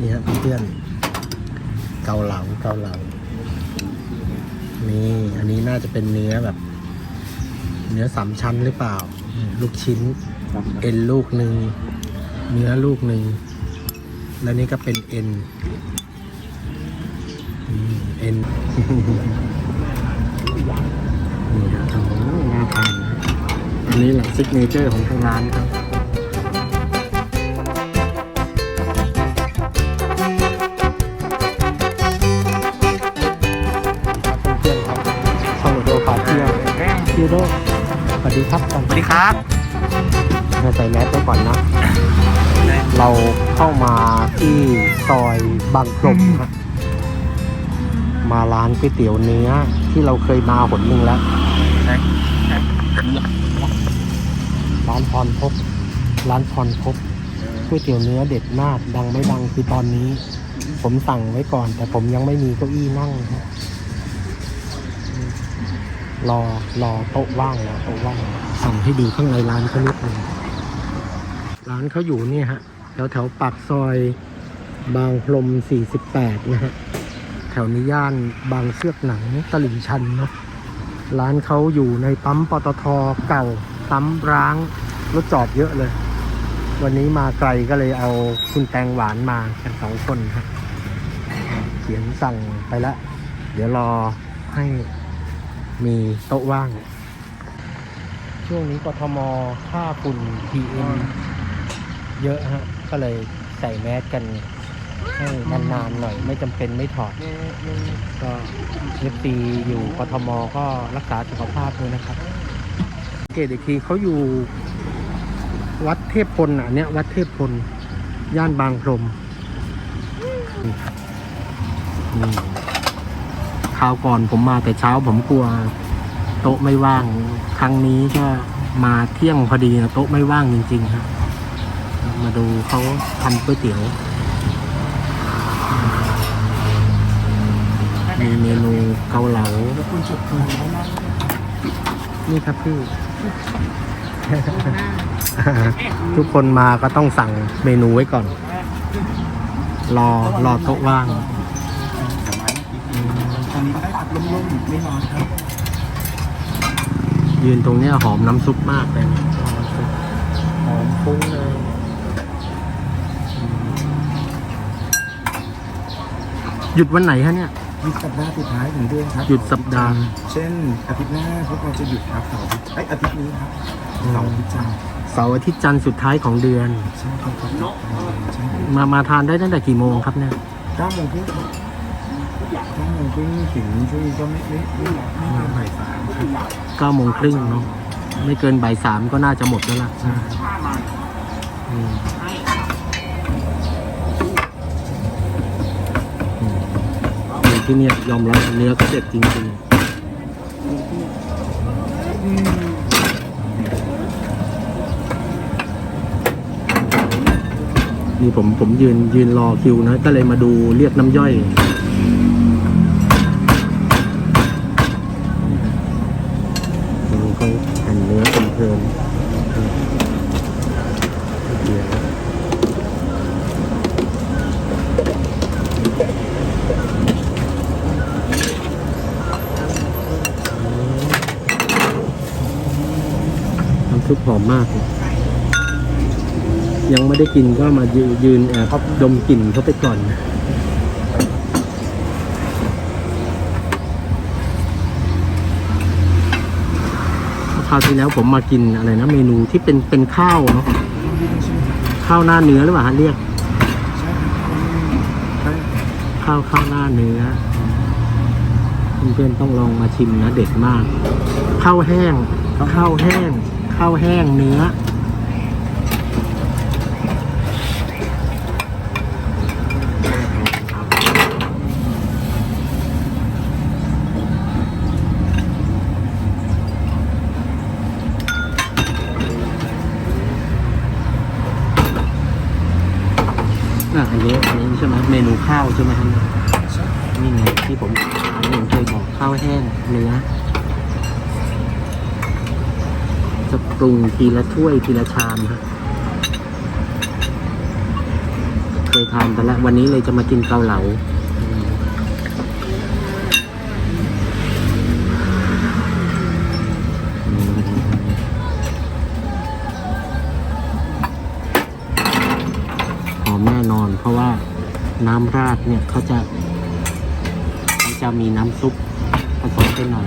นี่ฮะเพื่อนเกาเหลาเกาเหลานี่อันนี้น่าจะเป็นเนื้อแบบ เนื้อสามชั้นหรือเปล่า ลูกชิ้น เอ็นลูกหนึ่งเนื้อลูกหนึ่งแล้วนี่ก็เป็นเอ็นเอ็นนี่ครับน่าทานอันนี้แหละซิกเนเจอร์ของทางร้านครับ ดีครับก่อนสวัสดีครับให้ใส่แมสไว้ก่อนนะเราเข้ามาที่ซอยบางกลมครับมาร้านก๋วยเตี๋ยวเนื้อที่เราเคยมาหนหนึ่งแล้วร้านพรพบร้านพรพบก๋วยเตี๋ยวเนื้อเด็ดมากดังไม่ดังคือตอนนี้ ผมสั่งไว้ก่อน แต่ผมยังไม่มีเก้าอี้นั่งครับ รอรอโต๊ะว่างรอโต๊ะว่างสั่งให้ดูข้างในร้านเขานิดหนึ่งร้านเขาอยู่นี่ฮะแถวแถวปากซอยบางพรม48 นะฮะ แถวนี้ย่านบางเชือกหนังตลิ่งชันเนาะร้านเขาอยู่ในปั๊มปตทเก่าปั๊มร้างรถจอดเยอะเลย วันนี้มาไกลก็เลยเอาคุณแตงหวานมากันสองคนครับเขียนสั่งไปแล้ว เดี๋ยวรอให้ มีโต๊ะว่าง ช่วงนี้กทมค่าฝุ่น PM เยอะฮะ ก็เลยใส่แมสกันให้นานๆหน่อย ไม่จำเป็นไม่ถอด ก็เอฟซีอยู่กทมก็รักษาสุขภาพด้วยนะครับสังเกตอีกทีเขาอยู่วัดเทพพลอะเนี่ยวัดเทพพล ย่านบางพรม อืม ราวก่อนผมมาแต่เช้าผมกลัว โต๊ะไม่ว่าง ครั้งนี้ก็มาเที่ยงพอดีนะโต๊ะไม่ว่างจริงๆครับมาดูเขาทำก๋วยเตี๋ยว มีเมนูเกาเหลาคุณจุดนี่ครับพี่ ทุกคนมาก็ต้องสั่งเมนูไว้ก่อน รอรอโต๊ะว่าง อนนี้ได้อัดลมๆไม่ร้อนครับยืนตรงเนี้ยหอมน้ำซุปมากเลยนะหอมน้ำซุปหอมฟุ้งเลยหยุดวันไหนฮะเนี่ยมีสัปดาห์สุดท้ายของเดือนครับหยุดสัปดาห์ เช่นอาทิตย์หน้าพวกเราจะหยุดครับเสาร์อาทิตย์ไอยอาทิตย์นี้ครับเสาร์อาทิตย์จันทร์เสาร์อาทิตย์จันทร์สุดท้ายของเดือน ใช่ครับครับใช่มามาทานได้ตั้งแต่กี่โมงครับเนี่ยเก้าโมงครึ่งครับเก้าโมงครึ่งถึงช่วงก็ไม่ไม่ไม่ไม่เกินบ่ายสามครับเก้าโมงครึ่งเนาะไม่เกินบ่ายสามก็น่าจะหมดแล้วล่ะใช่อืมอืมอยู่ที่เนี่ยยอมรับเนื้อก็เด็ดจริงๆ นี่ผมผมยืนยืนรอคิวนะ ก็เลยมาดูเรียกน้ำย่อย มมากเลยยังไม่ได้กินก็มายืนยืนแอบดมกลิ่นเขาไปก่อน คราวที่แล้วผมมากินอะไรนะเมนูที่เป็นเป็นข้าวเนาะข้าวหน้าเนื้อหรือเปล่าฮะเรียกใช่ครับใช่ข้าวข้าวหน้าเนื้อเพื่อนๆต้องลองมาชิมนะเด็ดมากข้าวแห้งข้าวแห้ง ข้าวแห้งเนื้อ อะอันนี้อันนี้ใช่ไหมเมนูข้าวใช่ไหมครับนี่ไงที่ผมผมเห็นเคยบอกข้าวแห้งเนื้อจะป รุงทีละถ้วยทีละชามครับเคยทานแต่ละวันนี้เลยจะมากินเกาเหลาหอมแน่นอน เพราะว่าน้ำราดเนี่ยเขาจะเขาจะมีน้ำซุปผสมไปหน่อย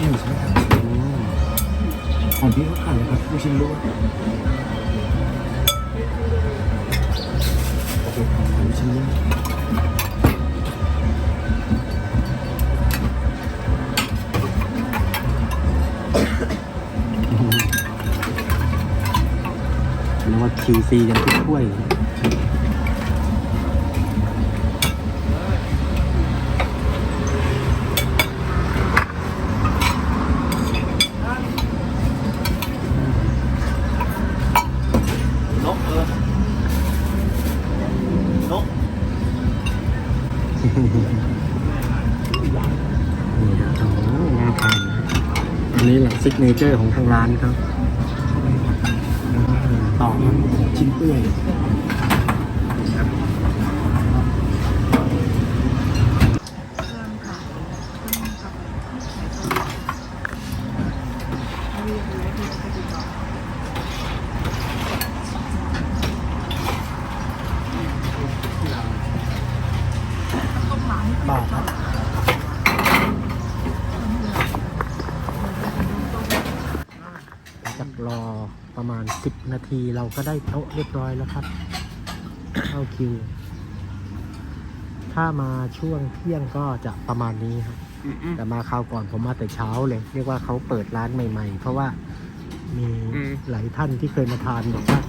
อื่นเขาหนึ่งใช่ไหมครับของพี่เขาขายเลยครับลูกชิ้นลวกโอเคครับลูกชิ้นลวกเรียกว่า QC กันทุกถ้วย นกเออนก นี่ครับโอ้โหน่าทานนะอันนี้แหละซิก เนเจอร์ของทางร้านครับต่อชิ้นเปื่อยต่อครับจากรอ ประมาณ 10 นาทีเราก็ได้โต๊ะเรียบร้อยแล้วครับ เข้าคิว ถ้ามาช่วงเที่ยงก็จะประมาณนี้ครับ แต่มาคราวก่อนผมมาแต่เช้าเลย เรียกว่าเขาเปิดร้านใหม่ ๆ เพราะว่ามีหลายท่านที่เคยมาทานบอกว่า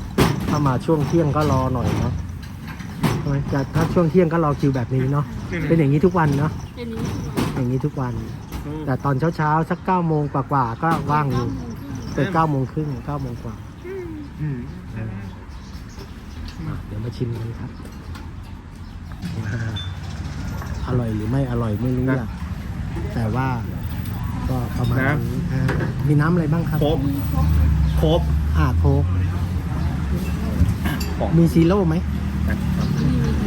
ถ้ามาช่วงเที่ยงก็รอหน่อยเนาะใช่ไหมจะถ้าช่วงเที่ยงก็รอคิวแบบนี้เนาะ เป็นอย่างนี้ทุกวันเนาะเป็นนี้อย่างนี้ทุกวัน แต่ตอนเช้าๆสักเก้าโมงกว่าๆก็ว่างอยู่ เปิดเก้าโมงครึ่งเก้าโมงกว่าอะเดี๋ยวมาชิมกันครับอ่าอร่อยหรือไม่อร่อยไม่รู้ล่ะ แต่ว่าก็ประมาณนี้อ่ามีน้ำอะไรบ้างครับ ครบครบอ่าโค้กของมีซีโร่ไหม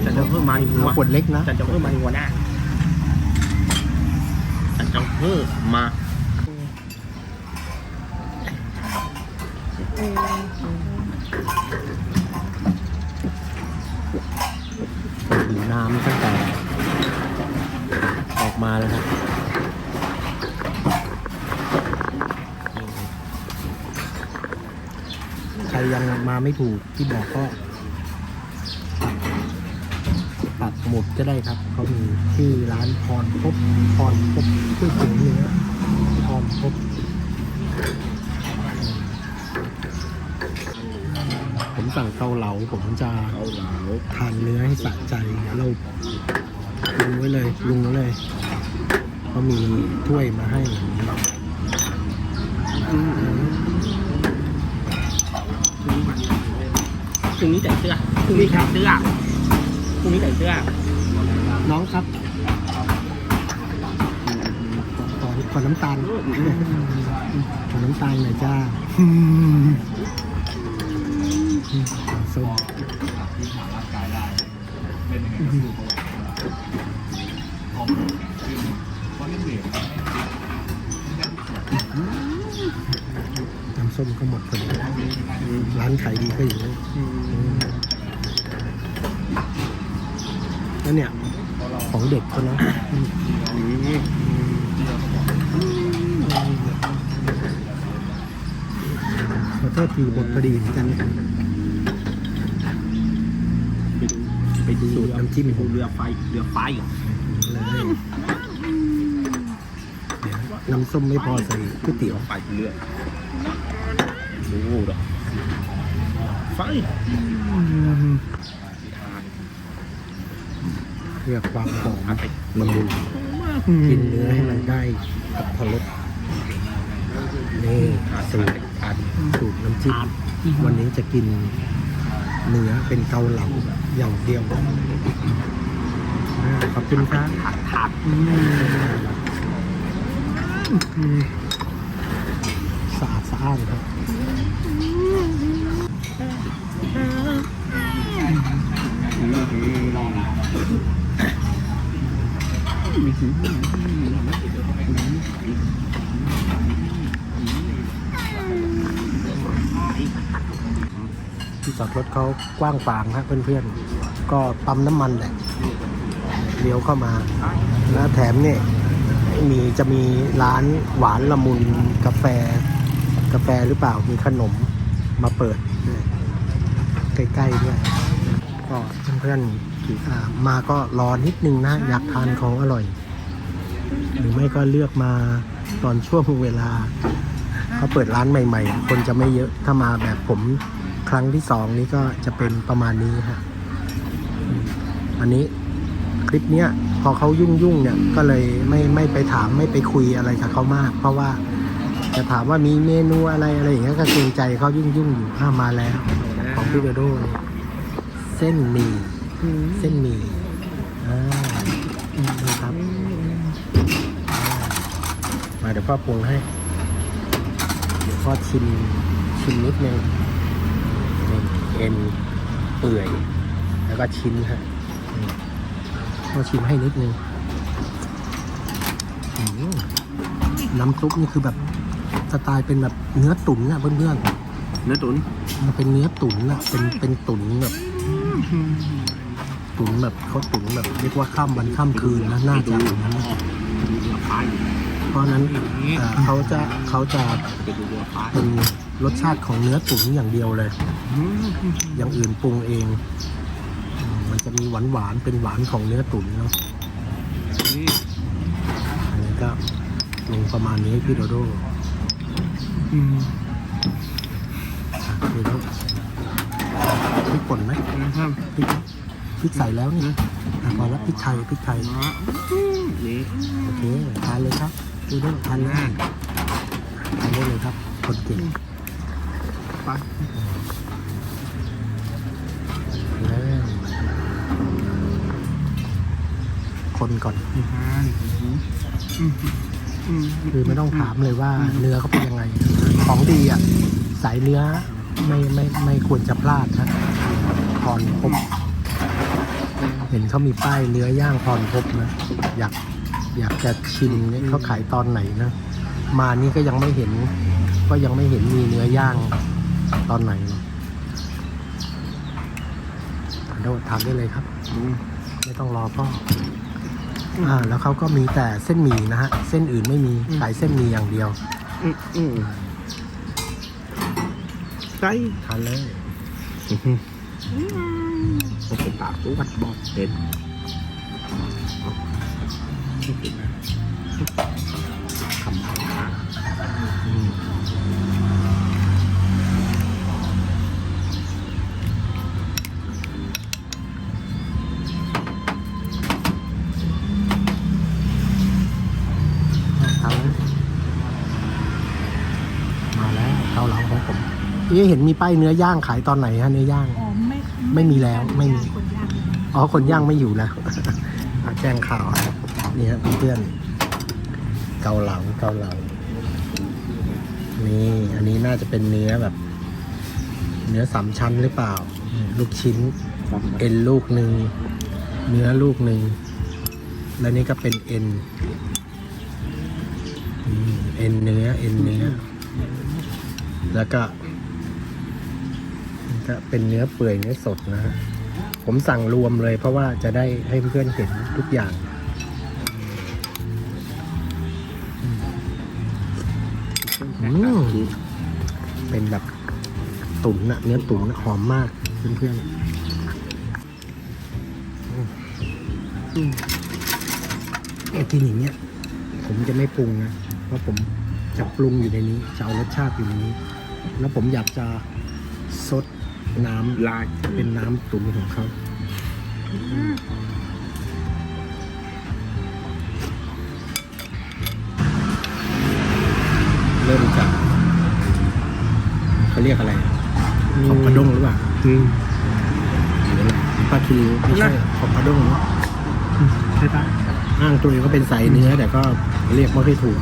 แต่จะเพิ่มมาอีกหัวเอาขวดเล็กนะแต่จะเพิ่มมาอีกหัวหน้าแต่จะเพิ่มมา หิวน้ำตั้งแต่ ออกมาแล้วครับใครยังมาไม่ถูกที่บอกก็ปักหมุดก็ได้ครับ เขามีชื่อร้านพรพบพรพบก๋วยเตี๋ยวเนื้อพรพบผม สั่งเกาเหลาผมจะเอาเหลาทานเนื้อให้สะใจเราลุงไว้เลยลุงไว้เลยเขามีถ้วยมาให้อย่างนี้มพรุ่งนี้ใส่เสื้อพรุ่งนี้ใส่เสื้อพรุ่งนี้ใส่เสื้อน้องครับขอน้ำตาลขอน้ำตาลหน่อยจ้า สวอปที่ผ่านร่างกายได้ เป็นยังไงก็สู้เขาพร้อมขึ้นเพราะเล่นเด็กน้ำส้มก็หมดไปร้านขายดีก็อยู่นั่นเนี่ย ของเด็กเขานะขอโทษทีบทพอดีเหมือนกัน ไปดูสูตรน้ำจิ้มดูเรือไฟเรือไฟเลยเดี๋ยวน้ำส้มไม่พอใส่ก๋วยเตี๋ยวไฟเรือดูดอกไฟเรียกความหอมเอาไปละมุนกินเนื้อให้มันได้กับพรสนี่สูตรสูตรน้ำจิ้มวันนี้จะกิน เนื้อเป็นเกาเหลาอย่างเดียวอ่าขอบคุณครับถัดถัดอืมสะอาดสะอ้านครับ ที่จอดรถเขากว้างขวางครับเพื่อนๆ ก็ปั๊มน้ำมันแหละเลี้ยวเข้ามา แล้วแถมเนี่ยมีจะมีร้านหวานละมุนกาแฟ กาแฟหรือเปล่ามีขนมมาเปิด ใกล้ๆด้วยก็เพื่อนๆมาก็รอนิดนึงนะ อยากทานของอร่อย หรือไม่ก็เลือกมาตอนช่วงเวลาเขาเปิดร้านใหม่ ๆ คนจะไม่เยอะถ้ามาแบบผม ครั้งที่สองนี้ก็จะเป็นประมาณนี้ฮะอันนี้คลิปเนี้ยพอเขายุ่งๆเนี่ยก็เลยไม่ไม่ไปถามไม่ไปคุยอะไรกับเขามาก เพราะว่าจะถามว่ามีเมนูอะไรอะไรอย่างเงี้ยก็เกรงใจเขายุ่งๆอยู่อ้ามาแล้ว ของพี่โดโดเนี่ยเส้นหมี่เส้นหมี่อ่านี่ครับมาเดี๋ยวพ่อปรุงให้ เดี๋ยวพ่อชิมชิมนิดนึง เอ็นเปื่อย แล้วก็ชิ้นฮะนี่พ่อชิมให้นิดนึงอืมน้ำซุปนี่คือแบบสไตล์เป็นแบบเนื้อตุ๋นนะเพื่อนเนื้อตุ๋นๆมันเป็นเนื้อตุ๋นนะเป็นเป็นตุ๋นแบบตุ๋นแบบเขาตุ๋นแบบเรียกว่าข้ามวันข้ามคืนนะน่าจะอย่างนั้นนะ ดูเรือพาย เพราะฉะนั้นเอ่อเขาจะเขาจะไปดูเรือพายเป็นรสชาติของเนื้อตุ๋นอย่างเดียวเลย อย่างอื่นปรุงเองอืมมันจะมีหวานหวานๆเป็นหวานของเนื้อตุ๋นเนาะนี่อันนี้ก็ลงประมาณนี้พี่โดโดอืมอะพี่โดโดพริกป่นไหมนะครับพริกพริกใส่แล้วนี่อะพอแล้วพริกไทยพริกไทยมานี่ โอเคทานเลยครับ พี่โดโดทานเลยทานได้เลยครับคนเก่งไปเลยคนก่อนทานอืมอืมคือไม่ต้องถามเลยว่าเนื้อเขาเป็นยังไง ของดีอะ สายเนื้อไม่ไม่ไม่ควรจะพลาดนะพรพบเห็นเขามีป้ายเนื้อย่างพรพบนะ อยาก อยากจะชิมเนี่ยเขาขายตอนไหนนะ มานี่ก็ยังไม่เห็น ก็ยังไม่เห็นมีเนื้อย่างตอนไหนเลยทานได้ทานได้เลยครับอืมไม่ต้องรอพ่ออ่าแล้วเขาก็มีแต่เส้นหมี่นะฮะ เส้นอื่นไม่มีขายเส้นหมี่อย่างเดียวอืมอืมไก่ทานเลยผมเป็นปากตู้วัดบอกเห็นคำของข้าอื มอะทานเลยมาแล้วเกาเหลาของผมเอ๊ะเห็นมีป้ายเนื้อย่างขายตอนไหนฮะเนื้อย่าง อ๋อไม่ไม่มีแล้วไม่มี คนยากอ๋อ คนย่างไม่อยู่แล้ว อะแจ้งข่าวอะ นี่ฮะเพื่อนเกาเหลาเกาเหลานี่อันนี้น่าจะเป็นเนื้อแบบ เนื้อสามชั้นหรือเปล่า ลูกชิ้น เอ็นลูกหนึ่งเนื้อลูกหนึ่งแล้วนี่ก็เป็นเอ็นเอ็นเนื้อเอ็นเนื้อ แล้วก็ก็เป็นเนื้อเปื่อยเนื้อสดนะฮะผมสั่งรวมเลยเพราะว่าจะได้ให้เพื่อนเห็นทุกอย่าง อืมเป็นแบบตุ๋นอะเนื้อตุ๋นอะหอมมากเพื่อนๆอืมไอ้กินอย่างเงี้ย ผมจะไม่ปรุงนะ เพราะผมจะปรุงอยู่ในนี้จะเอารสชาติอยู่ในนี้ แล้วผมอยากจะซดน้ำลายเป็นน้ำตุ๋นของเขา เขาเรียกอะไรขอบกระด้งหรือเปล่าอืมหรืออะไรปลาคิริวไม่ใช่ขอบกระด้งเนอะช่ปะอ้างตัวเองก็เป็นสายเนื้อ แต่ก็เรียกไม่ค่อยถูก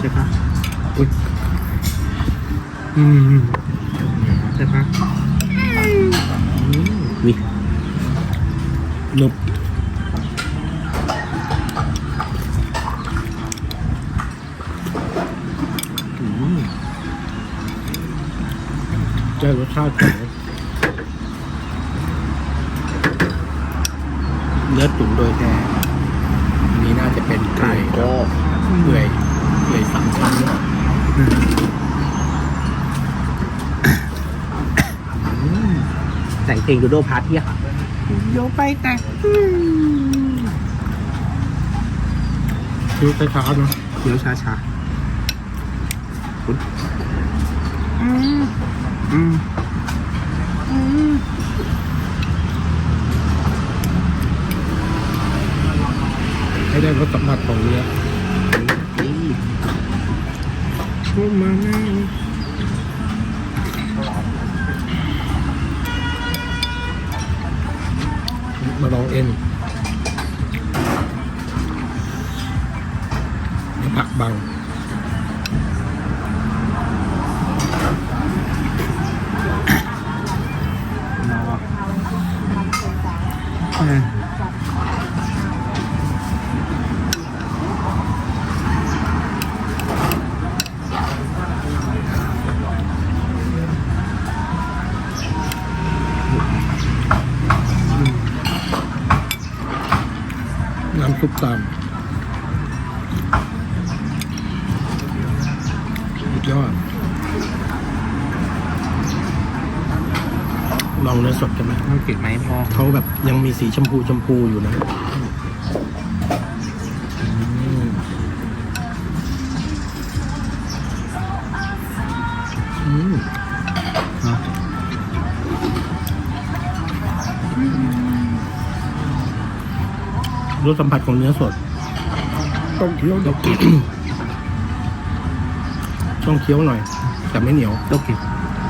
ใช่ปะอุ้ยอืมใช่ปะวินุบอืม ได้รสชาติของเนื้อตุ๋นโดยแท้อันนี้น่าจะเป็นไก่ก็เปื่อยเปื่อยสามชั้นแต่งเพลงดูโดพาร์ทเที่ยโยไปแต่คือช้าๆเนาะเดี๋ยวช้าช้าคุณอืม อืมให้ได้รสสัมผัสของเนื้ ยอดลองเนื้อสดกันไหมต้องติดไหมพ่อเขาแบบยังมีสีชมพูชมพูอยู่นะอืมอืมเนาะรสสัมผัสของเนื้อสดต้องเคี้ยวเรากิน ช่องเคี้ยวหน่อยแต่ไม่เหนียวต้องเก็บ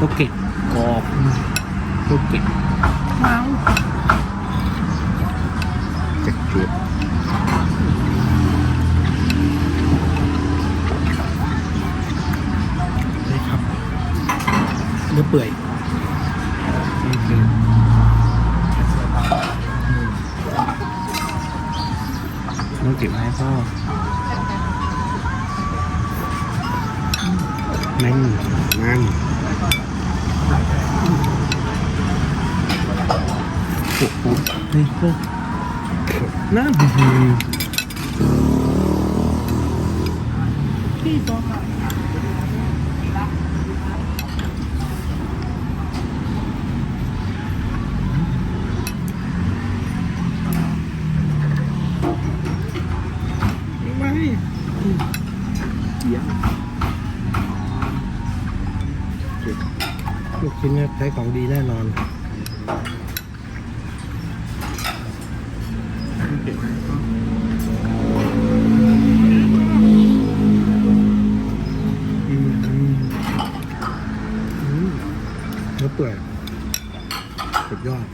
ต้องเก็บกรอบต้องเก็บเจ็บจุดนี่ครับเนื้อเปื่อยต้องเก็บให้พ่อ นั่นนั่นโอ้โหนี่พวกนั่นที่ต่อไป ได้ของดีแน่นอนเก็บไว้พ่ออืมอืม อืมเนื้อเปื่อยสุดยอด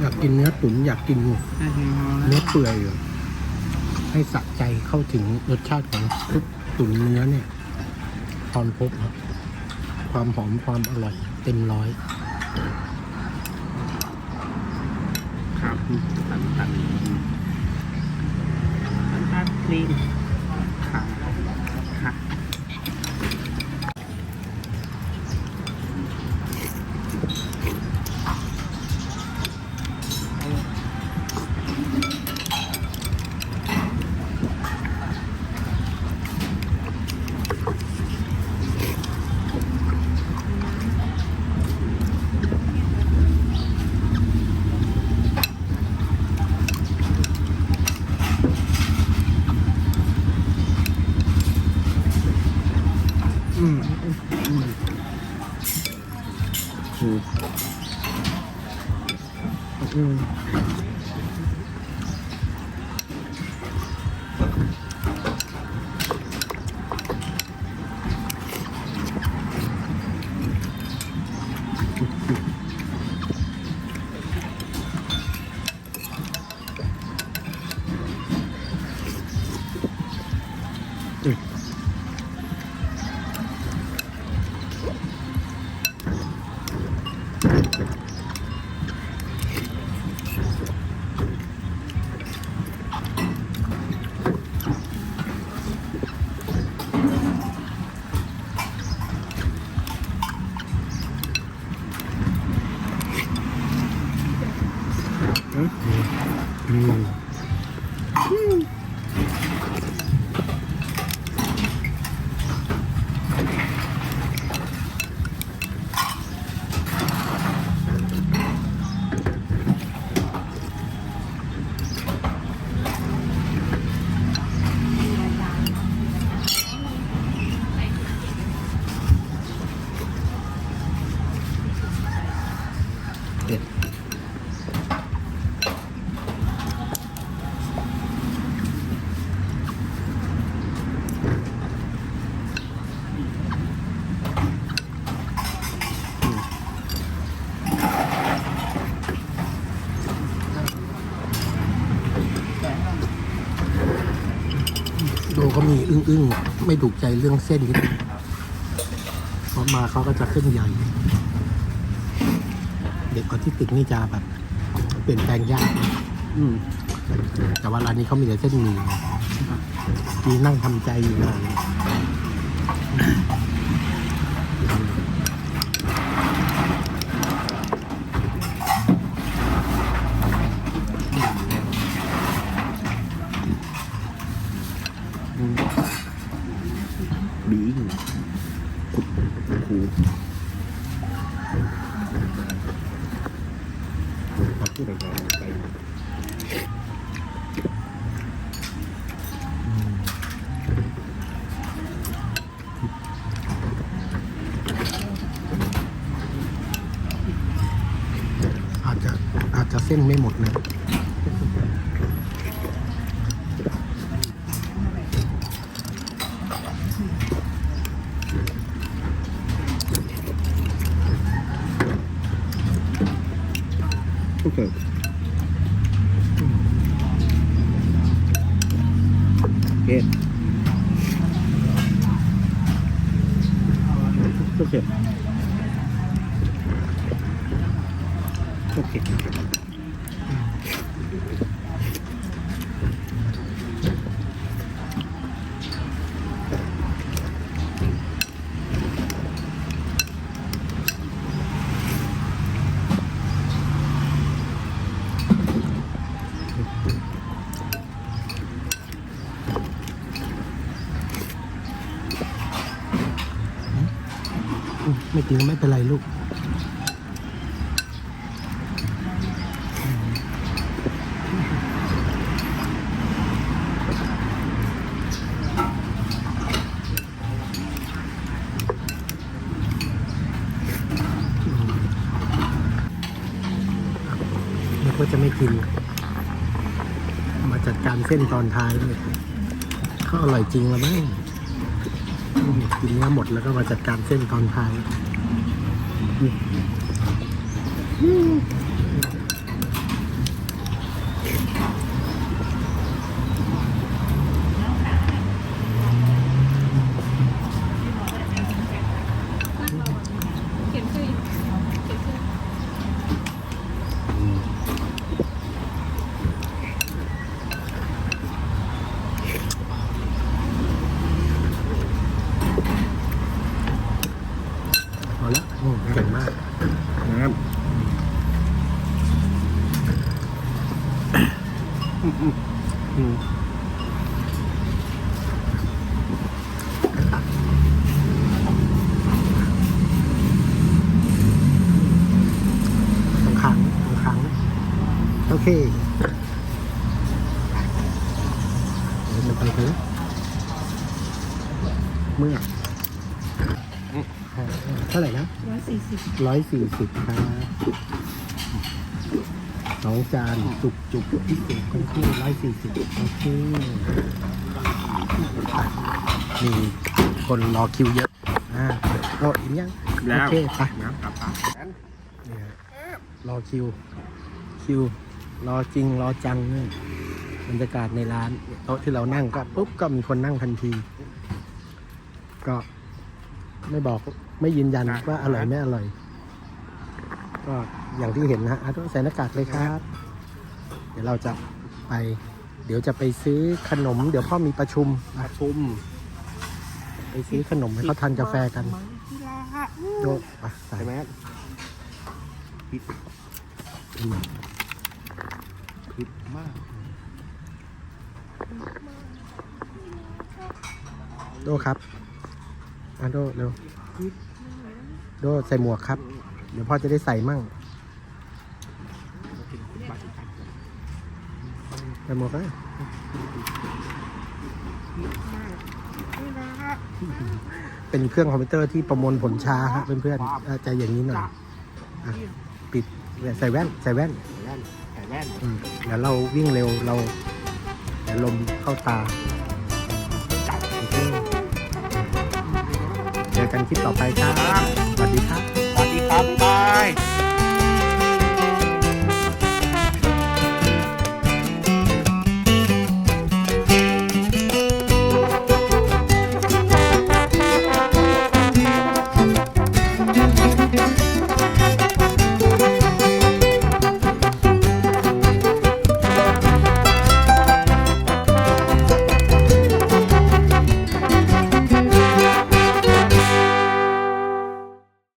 อยากกินเนื้อตุ๋นอยากกินได้เพียงพอแล้วเนื้อเปื่อยอยู่ให้สะใจเข้าถึงรสชาติของซุปตุ๋นเนื้อเนี่ยพรพบครับความหอมความอร่อย เต็มร้อย ครับตันตันตันตันคลีน อึ้งๆไม่ถูกใจเรื่องเส้นนิดนึงเพราะมาเขาก็จะเส้นใหญ่ เด็กออทิสติกนี่จะแบบ เปลี่ยนแปลงยาก อืมแต่ว่าร้านนี้เขามีแต่เส้นหมี่มีนั่งทำใจอยู่นาน บีอิงขุดคู เขาพูดอะไรไปอาจจะอาจจะเส้นไม่หมดนะ โอเคเก็ ดโอเคโอเคอืมไม่กินก็ไม่เป็นไรลูกกว่าจะไม่กิน มาจัดการเส้นตอนท้ายเลยเขาอร่อยจริงแล้วมั้งอืมกินเนื้อหมดแล้วก็มาจัดการเส้นตอนท้าย เอาละอืมเก่งมากนะครับอืมสองครั้งสองครั้ง โอเคเดี๋ยวมันไปกันแล้วเมื่อเท่าไหร่นะ ร้อยสี่สิบ ร้อยสี่สิบครับสองจานจุกจุกๆพิเศษคนที่ร้อยสี่สิบโอเคอะมีคนรอคิวเยอะ อ่าก็อิ่มยังแล้ว โอเคไปน้ำกลับปากเนี่ยรอคิว คิว รอจริง รอจังเนี่ยบรรยากาศในร้านโต๊ะที่เรานั่งก็ปุ๊บก็มีคนนั่งทันที ก็ไม่บอกไม่ยืนยันว่าอร่อยไม่อร่อย ก็อย่างที่เห็นนะฮะอาต้องใส่หน้ากากเลยครับ เดี๋ยวเราจะไป เดี๋ยวจะไปซื้อขนม เดี๋ยวพ่อมีประชุมประชุม ไปซื้อขนมให้เขาทานกาแฟกันโดดไปใส่ใช่ไหมอืมผิดมากโดครับอะโดเร็ว โดใส่หมวกครับ เดี๋ยวพ่อจะได้ใส่มั่งใส่หมวกนะเป็นเครื่องคอมพิวเตอร์ที่ประมวลผลช้าครับเพื่อนๆอะใจอย่างนี้หน่อยอะปิดใส่แว่นใส่แว่นใส่แว่นใส่แว่นอืมเดี๋ยวเราวิ่งเร็วเราเดี๋ยวลมเข้าตาโอเคเจอกันคลิปต่อไปครับสวัสดีครับสวัส ดีครับบาย